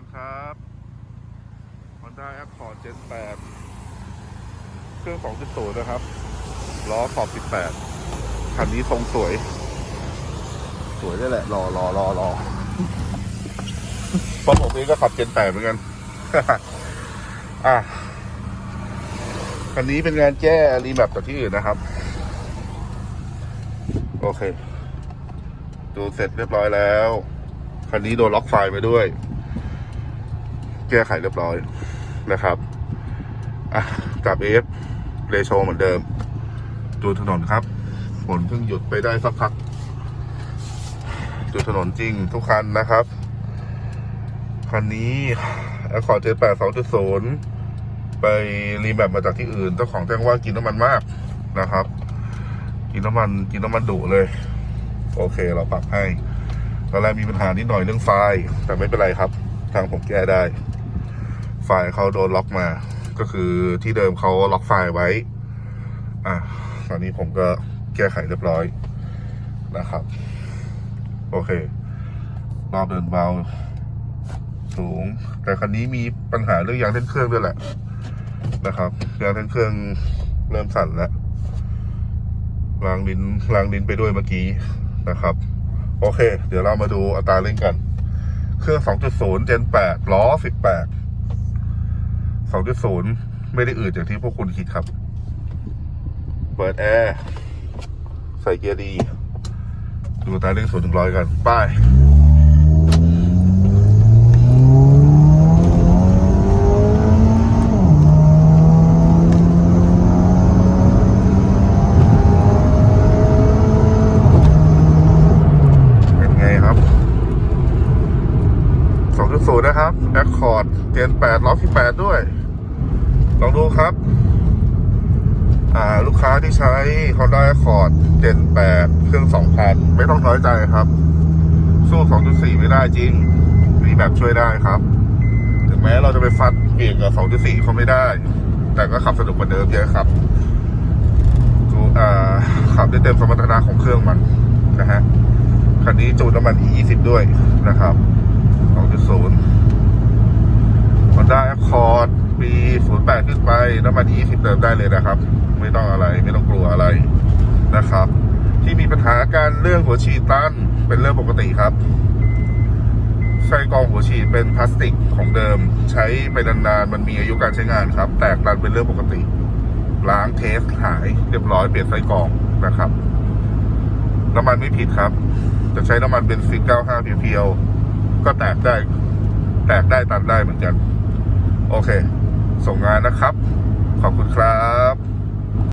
านครับ Honda Accord Gen 8 เครื่อง 2.0 นะครับ ล้อขอบ 18 คันนี้ทรงสวย สวยได้แหละ รอรอรอรอเพราะผมเองก็ขับ Gen 8 เหมือนกัน อะ คันนี้เป็นงานแก้รีแมปจากที่อื่นนะครับ โอเค ดูเสร็จเรียบร้อยแล้ว คันนี้โดนล็อกไฟล์ไปด้วย แก้ไขเรียบร้อยนะครับอะกับเอฟเรโชเหมือนเดิม ดูถนนครับฝนเพิ่งหยุดไปได้สักพัก ดูถนนจริงทุกคันนะครับ คันนี้ Accord J8 2.0ไปรีแมปมาจากที่อื่นเจ้าของแจ้งว่ากินน้ำมันมากนะครับ กินน้ำมันกินน้ำมันดุเลย โอเคเราปรับให้ตอนแรกมีปัญหานิดหน่อยเรื่องไฟล์แต่ไม่เป็นไรครับ ทางผมแก้ได้ ไฟล์เขาโดนล็อกมา ก็คือที่เดิมเขาล็อกไฟล์ไว้ อะตอนนี้ผมก็แก้ไขเรียบร้อยนะครับ โอเค รอบเดินเบา สูง แต่คันนี้มีปัญหาเรื่องยางเส้นเครื่องด้วยแหละ นะครับยางเส้นเครื่องเริ่มสั่นแล้วลางลิ้นลางลิ้นไปด้วยเมื่อกี้นะครับ โอเค เดี๋ยวเรามาดูอัตราเร่งกัน เครื่อง 2.0 Gen 8 ล้อ 18 2.0 ไม่ได้อืดอย่างที่พวกคุณคิดครับ เปิดแอร์ ใส่เกียร์ดี ดูตาเร่ง0ถึง100กัน ไป้ายนไงครับ2.0 นะครับ Accord Gen 8ล้อ18 ด้วย ลองดูครับลูกค้าที่ใช้ Honda Accord Gen 8 เครื่อง 2,000 ไม่ต้องน้อยใจครับ สู้ 2.4 ไม่ได้จริง มีแบบช่วยได้ครับ ถึงแม้เราจะไปฟัดเบี่ยงกับ 2.4 เขาไม่ได้ แต่ก็ขับสนุกกว่าเดิมเยอะครับจูขับได้เต็มสมรรถนะของเครื่องมันนะฮะ คันนี้จูนน้ำมัน E20 ด้วยนะครับ 2.0 Honda Accord ปี 08 ขึ้นไปน้ำมัน E20 เติมได้เลยนะครับ ไม่ต้องอะไรไม่ต้องกลัวอะไรนะครับ ที่มีปัญหาการเรื่องหัวฉีดตันเป็นเรื่องปกติครับไส้กรองหัวฉีดเป็นพลาสติกของเดิม ใช้ไปนานๆมันมีอายุการใช้งานครับ แตกตันเป็นเรื่องปกติ ล้างเทสหายเรียบร้อยเปลี่ยนไส้กรองนะครับน้ำมันไม่ผิดครับ จะใช้น้ำมันเบนซิน95เพียวๆก็แตกได้ แตกได้ตันได้เหมือนกัน โอเค ส่งงานนะครับ ขอบคุณครับ